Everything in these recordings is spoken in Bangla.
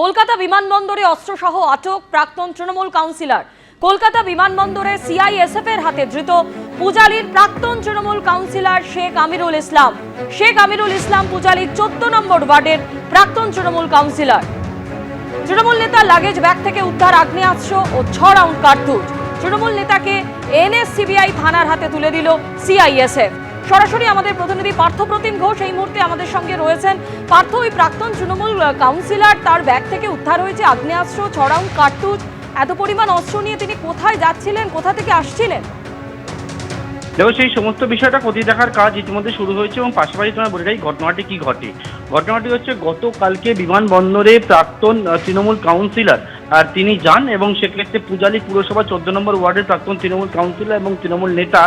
কলকাতা বিমানবন্দরে অস্ত্রসহ আটক প্রাক্তন তৃণমূল কাউন্সিলর। কলকাতা বিমানবন্দরে সিআইএসএফ এর হাতে ধৃত পূজালির প্রাক্তন তৃণমূল কাউন্সিলর শেখ আমিরুল ইসলাম। শেখ আমিরুল ইসলাম পূজালির চোদ্দ নম্বর ওয়ার্ডের প্রাক্তন তৃণমূল কাউন্সিলর। তৃণমূল নেতা লাগেজ ব্যাগ থেকে উদ্ধার আগ্নেয়াস্ত্র ও ছ রাউন্ড কার্তুজ। তৃণমূল নেতাকে এনএসসিবিআই থানার হাতে তুলে দিল সিআইএসএফ সরাসরি আমাদের প্রতিনিধি পার্থপ্রতিম ঘোষ এই মুহূর্তে আমাদের সঙ্গে রয়েছেন। পার্থ, ওই প্রাক্তন তৃণমূল কাউন্সিলর তার ব্যাগ থেকে উদ্ধার হয়েছে আগ্নেয়াস্ত্র ছ রাউন্ড কার্তুজ। এত পরিমাণ অস্ত্র নিয়ে তিনি কোথায় যাচ্ছিলেন? কোথা থেকে আসছিলেন? দেখো, সেই সমস্ত বিষয়টা খতিয়ে দেখার কাজ ইতিমধ্যে শুরু হয়েছে এবং পাশাপাশি তোমার বলে ঘটনাটি কি ঘটে? ঘটনাটি হচ্ছে, গতকালকে বিমানবন্দরে প্রাক্তন তৃণমূল কাউন্সিলর আর তিনি যান এবং সেক্ষেত্রে পূজালী পুরসভা চোদ্দ নম্বর ওয়ার্ডের প্রাক্তন তৃণমূল কাউন্সিলর এবং তৃণমূল নেতা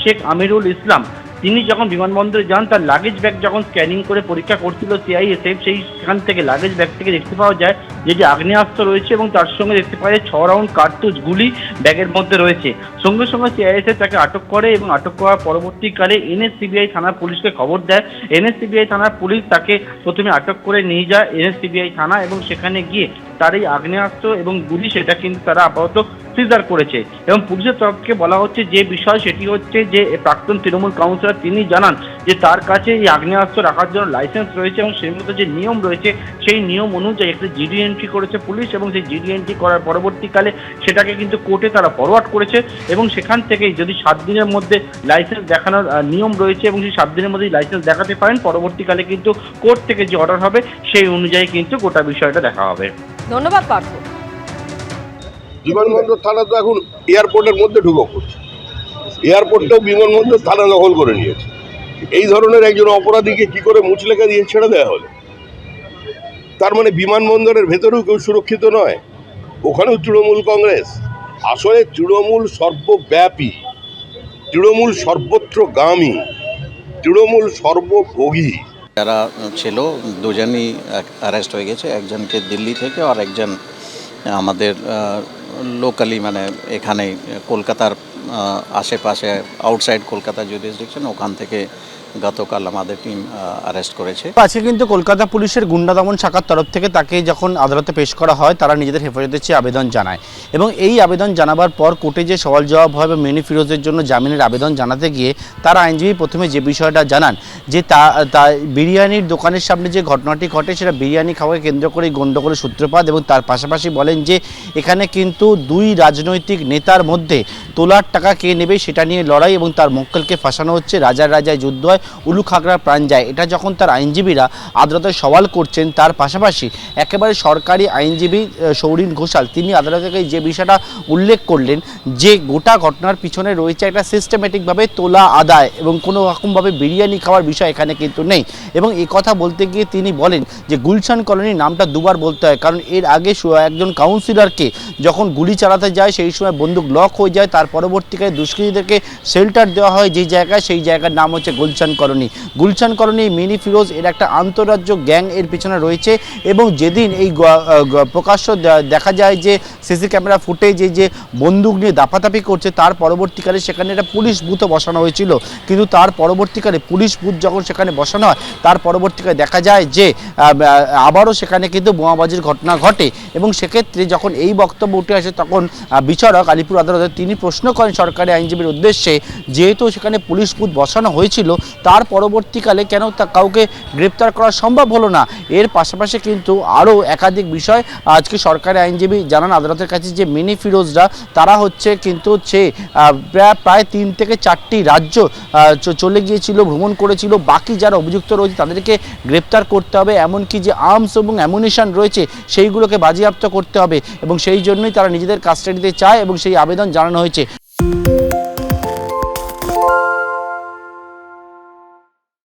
শেখ আমিরুল ইসলাম। তিনি যখন বিমানবন্দরে যান, তার লাগেজ ব্যাগ যখন স্ক্যানিং করে পরীক্ষা করছিল সিআইএসএফ সেই সেখান থেকে লাগেজ ব্যাগ থেকে দেখতে পাওয়া যায় যে যে আগ্নেয়াস্ত্র রয়েছে এবং তার সঙ্গে দেখতে পাওয়া যায় ছ রাউন্ড কার্তুজ গুলি ব্যাগের মধ্যে রয়েছে। সঙ্গে সঙ্গে সিআইএসএফ তাকে আটক করে এবং আটক করার পরবর্তীকালে এনএসসিবিআই থানার পুলিশকে খবর দেয়। এনএসসিবিআই থানার পুলিশ তাকে প্রথমে আটক করে নিয়ে যায় এনএসসিবিআই থানা এবং সেখানে গিয়ে তার এই আগ্নেয়াস্ত্র এবং গুলি, সেটা কিন্তু তারা আপাতত সিজার করেছে। এবং পুলিশের তরফ থেকে বলা হচ্ছে যে বিষয় সেটি হচ্ছে যে প্রাক্তন তৃণমূল কাউন্সিলর তিনি জানান যে তার কাছে এই আগ্নেয়াস্ত্র রাখার জন্য লাইসেন্স রয়েছে এবং সেই মতো যে নিয়ম রয়েছে সেই নিয়ম অনুযায়ী একটি জিডি এন্ট্রি করেছে পুলিশ এবং সেই জিডি এন্ট্রি করার পরবর্তীকালে সেটাকে কিন্তু কোর্টে তারা ফরওয়ার্ড করেছে এবং সেখান থেকেই যদি সাত দিনের মধ্যে লাইসেন্স দেখানোর নিয়ম রয়েছে এবং সেই সাত দিনের মধ্যে লাইসেন্স দেখাতে পারেন, পরবর্তীকালে কিন্তু কোর্ট থেকে যে অর্ডার হবে সেই অনুযায়ী কিন্তু গোটা বিষয়টা দেখা হবে। ধন্যবাদ পার্থ। বিমানবন্দর থানা তো এখন এয়ারপোর্টের মধ্যে ঢুকে পড়ছে। এয়ারপোর্টটাও বিমানবন্দর থানা দখল করে নিয়েছে। এই ধরনের একজন অপরাধীকে কি করে মুচলেখা দিয়ে ছেড়ে দেওয়া হলো? তার মানে বিমানবন্দরের ভেতরেও কেউ সুরক্ষিত নয়। ওখানেও তৃণমূল কংগ্রেস। আসলে তৃণমূল সর্বব্যাপী, তৃণমূল সর্বত্রগামী, তৃণমূল সর্বভোগী। যারা ছিল, দুজনই অ্যারেস্ট হয়ে গেছে। একজনকে দিল্লি থেকে আর একজন আমাদের লোকালি মানে এখানে কলকাতার আশেপাশে আউটসাইড কলকাতা জুরিসডিকশন ওখান থেকে গতকাল আমাদের টিম অ্যারেস্ট করেছে। আজকে কিন্তু কলকাতা পুলিশের গুন্ডা দমন শাখার তরফ থেকে তাকে যখন আদালতে পেশ করা হয়, তারা নিজেদের হেফাজতের চেয়ে আবেদন জানায়। এবং এই আবেদন জানাবার পর কোর্টে যে সওয়াল জবাব হয় বা মেনি ফিরোজের জন্য জামিনের আবেদন জানাতে গিয়ে তারা আইনজীবী প্রথমে যে বিষয়টা জানান, যে তা তা বিরিয়ানির দোকানের সামনে যে ঘটনাটি ঘটে, সেটা বিরিয়ানি খাওয়াকে কেন্দ্র করে গণ্ডগোলের সূত্রপাত এবং তার পাশাপাশি বলেন যে এখানে কিন্তু দুই রাজনৈতিক নেতার মধ্যে তোলার টাকা কে নেবে সেটা নিয়ে লড়াই এবং তার মক্কেলকে ফাঁসানো হচ্ছে। রাজার রাজায় যুদ্ধ হয় উলু খাগড়ার প্রাণ যায়। এটা যখন তার আইনজীবীরা আদালতে সওয়াল করছেন, তার পাশাপাশি একেবারে সরকারি আইনজীবী সৌরিন ঘোষাল, তিনি আদালতে গিয়ে যে বিষয়টা উল্লেখ করলেন, যে গোটা ঘটনার পিছনে রয়েছে একটা সিস্টেমেটিকভাবে তোলা আদায় এবং কোনো রকমভাবে বিরিয়ানি খাওয়ার বিষয় এখানে কিন্তু নেই। এবং এই কথা বলতে গিয়ে তিনি বলেন যে গুলশান কলোনির নামটা দুবার বলতে হয়, কারণ এর আগে একজন কাউন্সিলরকে যখন গুলি চালাতে যায়, সেই সময় বন্দুক লক হয়ে যায়, তার পরবর্তীকালে দুষ্কৃতীদেরকে শেল্টার দেওয়া হয় যেই জায়গায়, সেই জায়গার নাম হচ্ছে Gulshan colony. Gulshan colony mini Firoz এর একটা আন্তরাজ্য গ্যাং এর পিছনে রয়েছে এবং যেদিন এই প্রকাশ্য দেখা যায় যে সিসি ক্যামেরা ফুটেজে যে বন্দুক নিয়ে দাপাতাপি করছে, তার পরবর্তীকালে সেখানে একটা পুলিশ বুথও বসানো হয়েছিল। কিন্তু তার পরবর্তীকালে পুলিশ বুথ যখন সেখানে বসানো হয়, তার পরবর্তীকালে দেখা যায় যে আবারও সেখানে কিন্তু বোমাবাজির ঘটনা ঘটে এবং সেক্ষেত্রে যখন এই বক্তব্য উঠে আসে, তখন বিচারক আলিপুর আদালতে তিনি প্রশ্ন করেন সরকারি আইনজীবীর উদ্দেশ্যে, যেহেতু সেখানে পুলিশ বুথ বসানো হয়েছিল তার পরবর্তীকালে কেন তা কাউকে গ্রেপ্তার করা সম্ভব হলো না? এর পাশাপাশি কিন্তু আরও একাধিক বিষয় আজকে সরকারি আইনজীবী জানান আদালতের কাছে যে মিনি ফিরোজরা তারা হচ্ছে কিন্তু আহ, প্রায় তিন থেকে চারটি রাজ্য চলে গিয়েছিল ভ্রমণ করেছিল বাকি যারা অভিযুক্ত রয়েছে তাদেরকে গ্রেপ্তার করতে হবে এমনকি যে আর্মস এবং অ্যামুনিশন রয়েছে সেইগুলোকে বাজেয়াপ্ত করতে হবে এবং সেই জন্যই তারা নিজেদের কাস্টাডিতে চায় এবং সেই আবেদন জানানো হয়েছে।